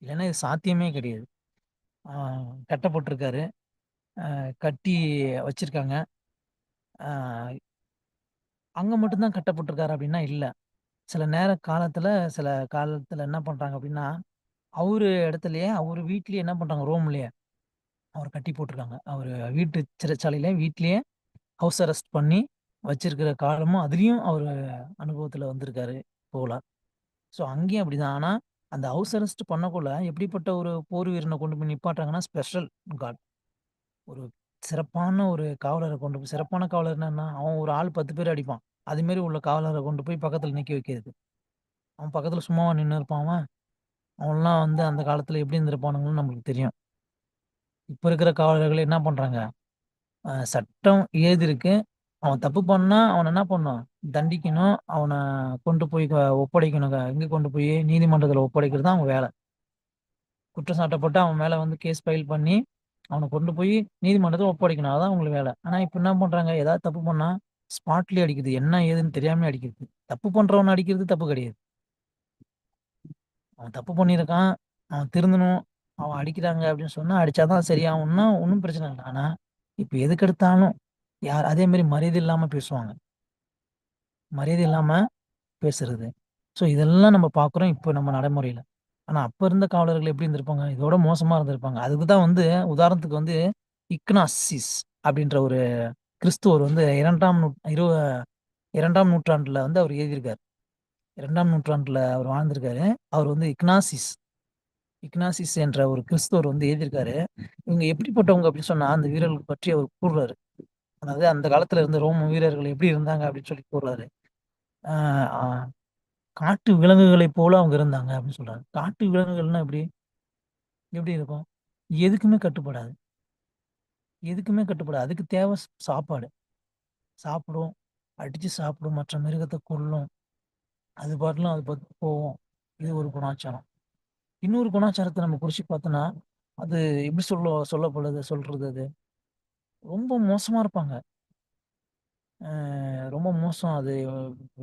இல்லைன்னா இது சாத்தியமே கிடையாது. கட்டப்பட்டிருக்காரு. கட்டி வச்சிருக்காங்க. அங்கே மட்டும்தான் மட்டும் தான் கட்டப்பட்டிருக்காரு அப்படின்னா இல்லை சில நேர காலத்தில் சில காலத்தில் என்ன பண்ணுறாங்க அப்படின்னா, அவர் இடத்துலையே அவர் வீட்லேயே என்ன பண்ணுறாங்க ரூம்லையே அவர் கட்டி போட்டிருக்காங்க அவர் வீட்டு சிறைச்சாலையில வீட்லேயே ஹவுஸ் அரெஸ்ட் பண்ணி வச்சிருக்கிற காலமும் அதுலேயும் அவர் அனுபவத்தில் வந்திருக்காரு போல. ஸோ அங்கேயும் அப்படிதான். ஆனால் அந்த ஹவுஸ் அரெஸ்ட் பண்ணக்குள்ள எப்படிப்பட்ட ஒரு போர் வீரனை கொண்டு போய் நிப்பாட்டுறாங்கன்னா, ஸ்பெஷல் காட். ஒரு சிறப்பான ஒரு காவலரை கொண்டு போய் சிறப்பான காவலர் என்னன்னா அவன் ஒரு ஆள் பத்து பேர் அடிப்பான். அது மாரி உள்ள காவலரை கொண்டு போய் பக்கத்துல நிக்க வைக்கிறது. அவன் பக்கத்துல சும்மாவா நின்று இருப்பான் அவன்? அவன்லாம் வந்து அந்த காலத்துல எப்படி இருந்திருப்பானுங்கன்னு நம்மளுக்கு தெரியும். இப்ப இருக்கிற காவலர்கள் என்ன பண்றாங்க? சட்டம் ஏது இருக்கு அவன் தப்பு பண்ணா அவன் என்ன பண்ணணும்? தண்டிக்கணும். அவனை கொண்டு போய் க ஒப்படைக்கணும். எங்க கொண்டு போய் நீதிமன்றத்துல ஒப்படைக்கிறது தான் அவங்க வேலை குற்றம் சாட்டப்பட்டு அவன் மேல வந்து கேஸ் ஃபைல் பண்ணி, அவனை கொண்டு போய் நீதிமன்றத்தை ஒப்படைக்கணும். அதான் அவங்களுக்கு வேலை ஆனால் இப்போ என்ன பண்றாங்க? ஏதாவது தப்பு பண்ணா ஸ்பாட்லேயே அடிக்குது. என்ன ஏதுன்னு தெரியாமயே அடிக்கிறது. தப்பு பண்றவன அடிக்கிறது தப்பு கிடையாது. அவன் தப்பு பண்ணியிருக்கான். அவன் திருந்தணும். அவன் அடிக்கிறாங்க அப்படின்னு சொன்னா, அடிச்சா தான் சரியாகும்னா ஒன்றும் பிரச்சனை இல்லை ஆனா, இப்ப எதுக்கெடுத்தாலும் யார் அதே மாதிரி மரியாதை இல்லாம பேசுவாங்க. மரியாதை இல்லாம பேசுறது. ஸோ இதெல்லாம் நம்ம பார்க்குறோம் இப்போ நம்ம நடைமுறையில. ஆனா அப்ப இருந்த காவலர்கள் எப்படி இருந்திருப்பாங்க? இதோட மோசமா இருந்திருப்பாங்க. அதுக்கு தான் வந்து உதாரணத்துக்கு வந்து இக்னாசிஸ் அப்படின்ற ஒரு கிறிஸ்துவர் வந்து இரண்டாம் நூ இரு இரண்டாம் நூற்றாண்டுல வந்து அவர் எழுதியிருக்காரு. இரண்டாம் நூற்றாண்டுல அவர் வாழ்ந்திருக்காரு. அவர் வந்து இக்னாசிஸ் இக்னாசிஸ் என்ற ஒரு கிறிஸ்துவர் வந்து எழுதியிருக்காரு. இவங்க எப்படிப்பட்டவங்க அப்படின்னு சொன்னா, அந்த வீரர்கள் பற்றி அவர் கூறுறாரு. அதாவது அந்த காலத்துல இருந்த ரோம வீரர்கள் எப்படி இருந்தாங்க அப்படின்னு சொல்லி கூறுறாரு. காட்டு விலங்குகளைப் போல அவங்க இருந்தாங்க அப்படின்னு சொல்றாரு. காட்டு விலங்குகள்னா எப்படி? எப்படி இருக்கும்? எதுக்குமே கட்டுப்படாது. எதுக்குமே கட்டுப்படாது. அதுக்கு தேவை சாப்பாடு. சாப்பிடும், அடித்து சாப்பிடும், மற்ற மிருகத்தை கொல்லும். அது பாட்டிலும் அது பார்த்து போவோம் இது ஒரு குணாச்சாரம். இன்னொரு குணாச்சாரத்தை நம்ம குறிச்சு பார்த்தோம்னா, அது எப்படி சொல்ல சொல்லப்படுது சொல்றது அது? ரொம்ப மோசமா இருப்பாங்க. ரொம்ப மோசம். அது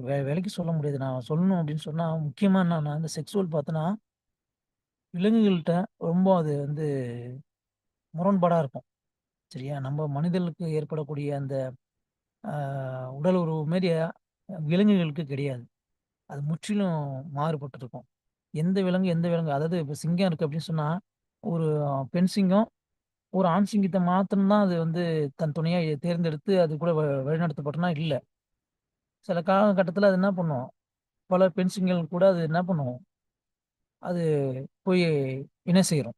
வெ விலைக்கு சொல்ல முடியாது. நான் சொல்லணும் அப்படின்னு சொன்னால் முக்கியமாக என்னன்னா, இந்த செக்ஸுவல் பார்த்தோன்னா விலங்குகள்கிட்ட ரொம்ப அது வந்து முரண்பாடாக இருக்கும். சரியா? நம்ம மனிதர்களுக்கு ஏற்படக்கூடிய அந்த உடல் உறவு மாரி விலங்குகளுக்கு கிடையாது. அது முற்றிலும் மாறுபட்டிருக்கும். எந்த விலங்கு எந்த விலங்கு அதாவது இப்போ சிங்கம் இருக்குது அப்படின்னு சொன்னால் ஒரு பெண் சிங்கம், ஒரு ஆண் சிங்கத்த அது வந்து தன் துணையா தேர்ந்தெடுத்து அது கூட வ வழிநடத்தப்பட்டனா இல்லை சில காலகட்டத்தில் அது என்ன பண்ணும்? பல பெண் சிங்கங்கள் கூட அது என்ன பண்ணும்? அது போய் இணை செய்கிறோம்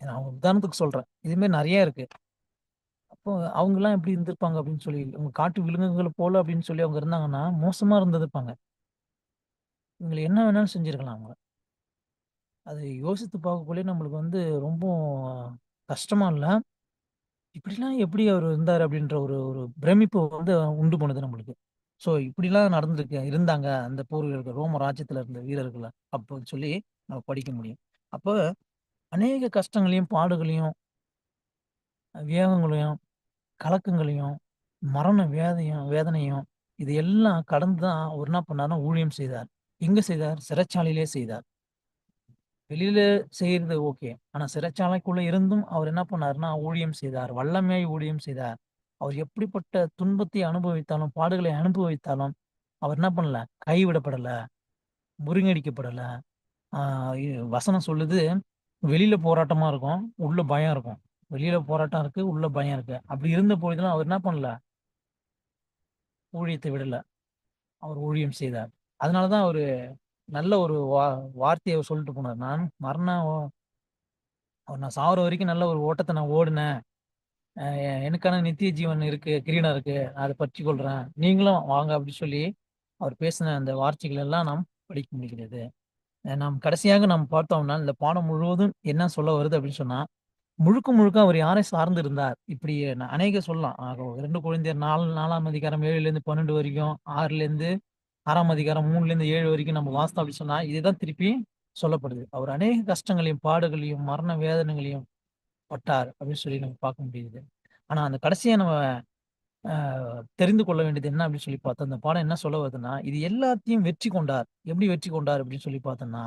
நான் உதாரணத்துக்கு சொல்றேன். இதுமாரி நிறைய இருக்கு. அப்போ அவங்கெல்லாம் எப்படி இருந்திருப்பாங்க அப்படின்னு சொல்லி, அவங்க காட்டு விலங்குகளை போல அப்படின்னு சொல்லி அவங்க இருந்தாங்கன்னா, மோசமா இருந்திருப்பாங்க. இவங்களை என்ன வேணாலும் செஞ்சிருக்கலாம் அவங்கள. அது யோசித்து பார்க்கக்குள்ளே நம்மளுக்கு வந்து ரொம்ப கஷ்டமா இல்ல. இப்படிலாம் எப்படி அவரு இருந்தாரு அப்படின்ற ஒரு ஒரு பிரமிப்பு வந்து உண்டு பண்ணுது நம்மளுக்கு. ஸோ இப்படிலாம் நடந்திருக்கு இருந்தாங்க அந்த பூர்வீகர்கள் ரோம ராஜ்யத்துல இருந்த வீரர்களை அப்படின்னு சொல்லி நம்ம படிக்க முடியும். அப்ப அநேக கஷ்டங்களையும், பாடுகளையும், வியோகங்களையும், கலக்கங்களையும், மரண வேதையும் வேதனையும் இது எல்லாம் கடந்து தான் அவர் என்ன பண்ணாருன்னா ஊழியம் செய்தார். எங்க செய்தார்? சிறைச்சாலையிலே செய்தார். வெளியில செய்யறது ஓகே. ஆனா சிறைச்சாலைக்குள்ள இருந்தும் அவர் என்ன பண்ணாருன்னா, ஊழியம் செய்தார். வல்லமையாய் ஊழியம் செய்தார். அவர் எப்படிப்பட்ட துன்பத்தை அனுபவித்தாலும், பாடுகளை அனுபவித்தாலும், அவர் என்ன பண்ணல? கைவிடப்படல. முருங்கடிக்கப்படல வசனம் சொல்லுது, வெளியில போராட்டமா இருக்கும். உள்ள பயம் இருக்கும். வெளியில போராட்டம் இருக்கு. உள்ள பயம் இருக்கு. அப்படி இருந்த பொழுதுலாம் அவர் என்ன பண்ணல? ஊழியத்தை விடல. அவர் ஊழியம் செய்தார். அதனாலதான் அவரு நல்ல ஒரு வா வார்த்தையை சொல்லிட்டு போனார். நான் மரணம் ஓ நான் சாவர வரைக்கும் நல்ல ஒரு ஓட்டத்தை நான் ஓடினேன் எனக்கான நித்திய ஜீவன் இருக்கு, கிரீடம் இருக்கு. நான் அதை பற்றிக் கொள்றேன். நீங்களும் வாங்க அப்படின்னு சொல்லி அவர் பேசின அந்த வார்த்தைகள் எல்லாம் நாம் படிக்க முடிகிறது. நாம் கடைசியாக நாம் பார்த்தோம்னா, இந்த பாடம் முழுவதும் என்ன சொல்ல வருது அப்படின்னு சொன்னா, முழுக்க முழுக்க அவர் யாரை சார்ந்து இருந்தார்? இப்படி நான் அநேக சொல்லலாம். ஆக 2 கொரிந்தியர் 4 4ஆம் அதிகாரம் 7லேருந்து 12 வரைக்கும், 6லேருந்து ஆறாம் அதிகாரம் 3லேருந்து 7 வரைக்கும் நம்ம வாசித்தோம் அப்படின்னு சொன்னா, இதுதான் திருப்பி சொல்லப்படுது. அவர் அநேக கஷ்டங்களையும், பாடுகளையும், மரண வேதனைகளையும் பட்டார் அப்படின்னு சொல்லி நம்ம பார்க்க முடியுது. ஆனா அந்த கடைசியை நம்ம தெரிந்து கொள்ள வேண்டியது என்ன அப்படின்னு சொல்லி பார்த்தோம் அந்த பாடம் என்ன சொல்ல வருதுன்னா, இது எல்லாத்தையும் வெற்றி கொண்டார். எப்படி வெற்றி கொண்டார் அப்படின்னு சொல்லி பார்த்தோம்னா,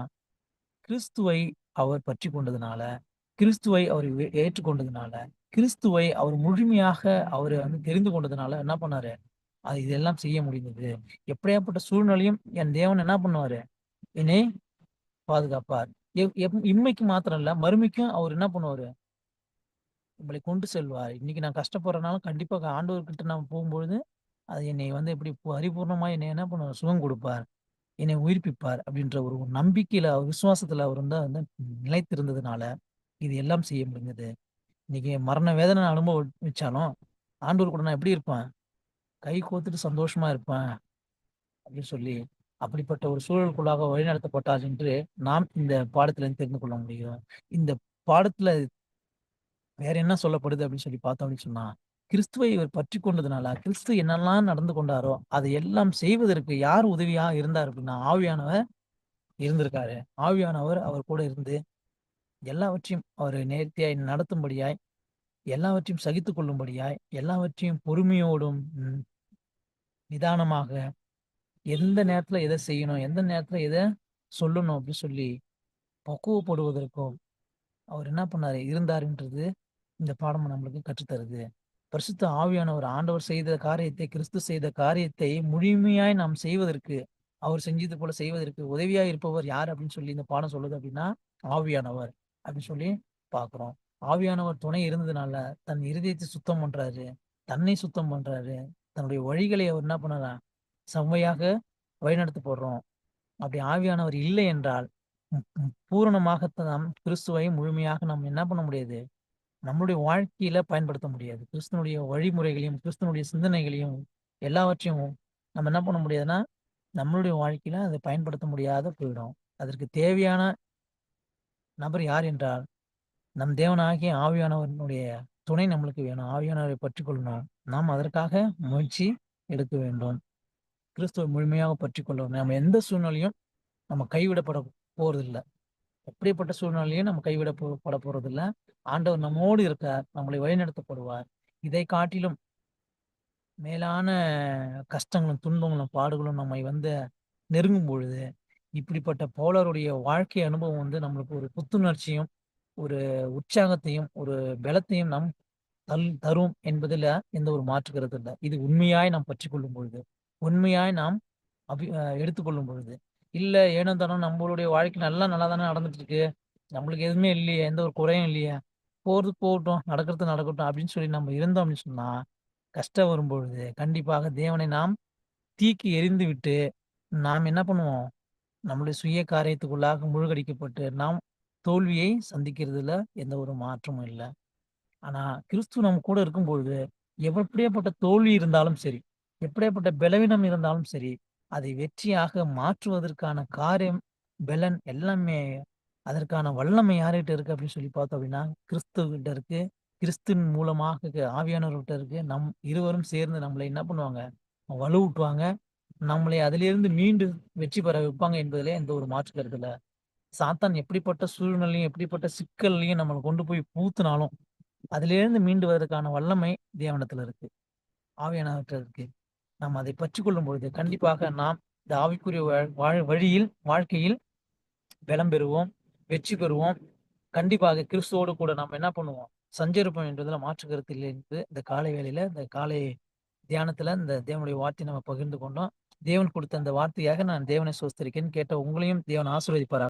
கிறிஸ்துவை அவர் பற்றிக் கொண்டதுனால, கிறிஸ்துவை அவர் ஏற்றுக்கொண்டதுனால, கிறிஸ்துவை அவர் முழுமையாக அவர் வந்து தெரிந்து கொண்டதுனால என்ன பண்ணாரு? அது இதெல்லாம் செய்ய முடிந்தது. எப்படியாப்பட்ட சூழ்நிலையும் என் தேவன் என்ன பண்ணுவாரு? என்னை பாதுகாப்பார். எப் எப் இம்மைக்கு மாத்திரம் இல்ல, மறுமைக்கும் அவர் என்ன பண்ணுவாரு? உங்களை கொண்டு செல்வார். இன்னைக்கு நான் கஷ்டப்படுறனாலும் கண்டிப்பா ஆண்டவர்கிட்ட நான் போகும்பொழுது, அது என்னை வந்து எப்படி பரிபூர்ணமா என்னை என்ன பண்ணுவார்? சுகம் கொடுப்பார். என்னை உயிர்ப்பிப்பார். அப்படின்ற ஒரு நம்பிக்கையில, விசுவாசத்துல அவர் வந்து வந்து நிலைத்திருந்ததுனால, இது எல்லாம் செய்ய முடிஞ்சது. இன்னைக்கு மரண வேதனை அனுபவிச்சாலும், ஆண்டவர் கூட நான் எப்படி இருப்பேன்? கை கோத்துட்டு சந்தோஷமா இருப்பேன். அப்படின்னு சொல்லி, அப்படிப்பட்ட ஒரு சூழலுக்குள்ளாக வழிநடத்தப்பட்டார் என்று நாம் இந்த பாடத்திலிருந்து தெரிந்து கொள்ள முடியும். இந்த பாடத்துல வேற என்ன சொல்லப்படுது அப்படின்னு சொல்லி பார்த்தோம் அப்படின்னு சொன்னா, கிறிஸ்துவை இவர் பற்றி கொண்டதுனால, கிறிஸ்து என்னெல்லாம் நடந்து கொண்டாரோ, அதை எல்லாம் செய்வதற்கு யார் உதவியா இருந்தார் அப்படின்னா, ஆவியானவர் இருந்திருக்காரு. ஆவியானவர் அவர் கூட இருந்து, எல்லாவற்றையும் அவர் நேர்த்தியாய் நடத்தும்படியாய், எல்லாவற்றையும் சகித்து கொள்ளும்படியாய், எல்லாவற்றையும் பொறுமையோடும், நிதானமாக, எந்த நேரத்துல எதை செய்யணும், எந்த நேரத்துல எதை சொல்லணும் அப்படின்னு சொல்லி பக்குவப்படுவதற்கும், அவர் என்ன பண்ணாரு? இருந்தாருன்றது இந்த பாடம் நம்மளுக்கு கற்றுத்தருது பரிசுத்த ஆவியானவர் ஆண்டவர் செய்த காரியத்தை, கிறிஸ்து செய்த காரியத்தை முழுமையாய் நாம் செய்வதற்கு, அவர் செஞ்சது போல செய்வதற்கு உதவியா இருப்பவர் யார் அப்படின்னு சொல்லி இந்த பாடம் சொல்லுது அப்படின்னா, ஆவியானவர் அப்படின்னு சொல்லி பாக்குறோம் ஆவியானவர் துணை இருந்ததுனால, தன் இருதயத்தை சுத்தம் பண்றாரு. தன்னை சுத்தம் பண்றாரு. தன்னுடைய வழிகளை அவர் என்ன பண்ணலாம் செம்மையாக வழிநடத்தப்படுறோம். அப்படி ஆவியானவர் இல்லை என்றால், ம் பூரணமாக நாம் கிறிஸ்துவை முழுமையாக நாம் என்ன பண்ண முடியாது? நம்மளுடைய வாழ்க்கையில பயன்படுத்த முடியாது. கிறிஸ்தனுடைய வழிமுறைகளையும், கிறிஸ்தனுடைய சிந்தனைகளையும், எல்லாவற்றையும் நம்ம என்ன பண்ண முடியாதுன்னா, நம்மளுடைய வாழ்க்கையில அதை பயன்படுத்த முடியாத போயிடும். அதற்கு தேவையான நபர் யார் என்றால், நம் தேவனாகிய ஆவியானவரினுடைய துணை நம்மளுக்கு வேணும். ஆவியானவரை பற்றிக் கொள்ளணும். நாம் அதற்காக முயற்சி எடுக்க வேண்டும். கிறிஸ்துவை முழுமையாக பற்றி கொள்ளணும். நம்ம எந்த சூழ்நிலையும் நம்ம கைவிடப்பட போறதில்லை எப்படிப்பட்ட சூழ்நிலையும் நம்ம கைவிட போ பட ஆண்டவர் நம்மோடு இருக்கார். நம்மளை வழிநடத்தப்படுவார். இதை காட்டிலும் மேலான கஷ்டங்களும், துன்பங்களும், பாடுகளும் நம்மை வந்து நெருங்கும் பொழுது, இப்படிப்பட்ட போலருடைய வாழ்க்கை அனுபவம் வந்து நம்மளுக்கு ஒரு புத்துணர்ச்சியும், ஒரு உற்சாகத்தையும், ஒரு பலத்தையும் நம் தல் தரும் என்பதில் எந்த ஒரு மாற்று கருத்து இல்ல. இது உண்மையாய் நாம் பற்றி கொள்ளும் பொழுது, உண்மையாய் நாம் அபி எடுத்துக்கொள்ளும் பொழுது, இல்ல ஏனோ தானோ நம்மளுடைய வாழ்க்கை நல்லா நல்லா தானே நடந்துட்டு இருக்கு. நம்மளுக்கு எதுவுமே இல்லையே, எந்த ஒரு குறையும் இல்லையே. போறது போகட்டும், நடக்கிறது நடக்கட்டும் அப்படின்னு சொல்லி நம்ம இருந்தோம் அப்படின்னு சொன்னா, கஷ்டம் வரும்பொழுது கண்டிப்பாக தேவனை நாம் தீக்கி எரிந்து விட்டு நாம் என்ன பண்ணுவோம்? நம்மளுடைய சுய காரியத்துக்குள்ளாக முழுகடிக்கப்பட்டு நாம் தோல்வியை சந்திக்கிறதுல எந்த ஒரு மாற்றமும் இல்லை ஆனா, கிறிஸ்து நம்ம கூட இருக்கும்பொழுது, எப்படியாப்பட்ட தோல்வி இருந்தாலும் சரி, எப்படியாப்பட்ட பலவீனம் இருந்தாலும் சரி, அதை வெற்றியாக மாற்றுவதற்கான காரியம், பெலன் எல்லாமே அதற்கான வல்லமை யார்கிட்ட இருக்கு அப்படின்னு சொல்லி பார்த்தோம் அப்படின்னா, கிறிஸ்துவிட்ட இருக்கு. கிறிஸ்துவின் மூலமாக ஆவியானவர்கிட்ட இருக்கு. நம் இருவரும் சேர்ந்து நம்மளை என்ன பண்ணுவாங்க? வலுவூட்டுவாங்க. நம்மளை அதிலிருந்து மீண்டும் வெற்றி பெற வைப்பாங்க என்பதிலே எந்த ஒரு மாற்று கருத்துல சாத்தான் எப்படிப்பட்ட சூழ்நிலையும், எப்படிப்பட்ட சிக்கல்லையும் நம்மளை கொண்டு போய் பூத்துனாலும் அதிலிருந்து மீண்டு வருவதற்கான வல்லமை தேவனத்துல இருக்கு. ஆவியானவற்றில் இருக்கு. நாம் அதை பற்றி கொள்ளும் பொழுது, கண்டிப்பாக நாம் இந்த ஆவிக்குரிய வாழ் வழியில், வாழ்க்கையில் பலம் பெறுவோம், வெற்றி பெறுவோம். கண்டிப்பாக கிறிஸ்துவோடு கூட நாம் என்ன பண்ணுவோம்? சஞ்சரிப்போம் என்பதில் மாற்று கருத்து இல்லை இந்த காலை வேலையில இந்த காலை தியானத்துல இந்த தேவனுடைய வார்த்தையை நம்ம பகிர்ந்து கொண்டோம். தேவன் கொடுத்த அந்த வார்த்தையாக நான் தேவனை ஸ்தோத்திரிக்கிறேன். கேட்ட உங்களையும் தேவன் ஆசீர்வதிப்பாராக.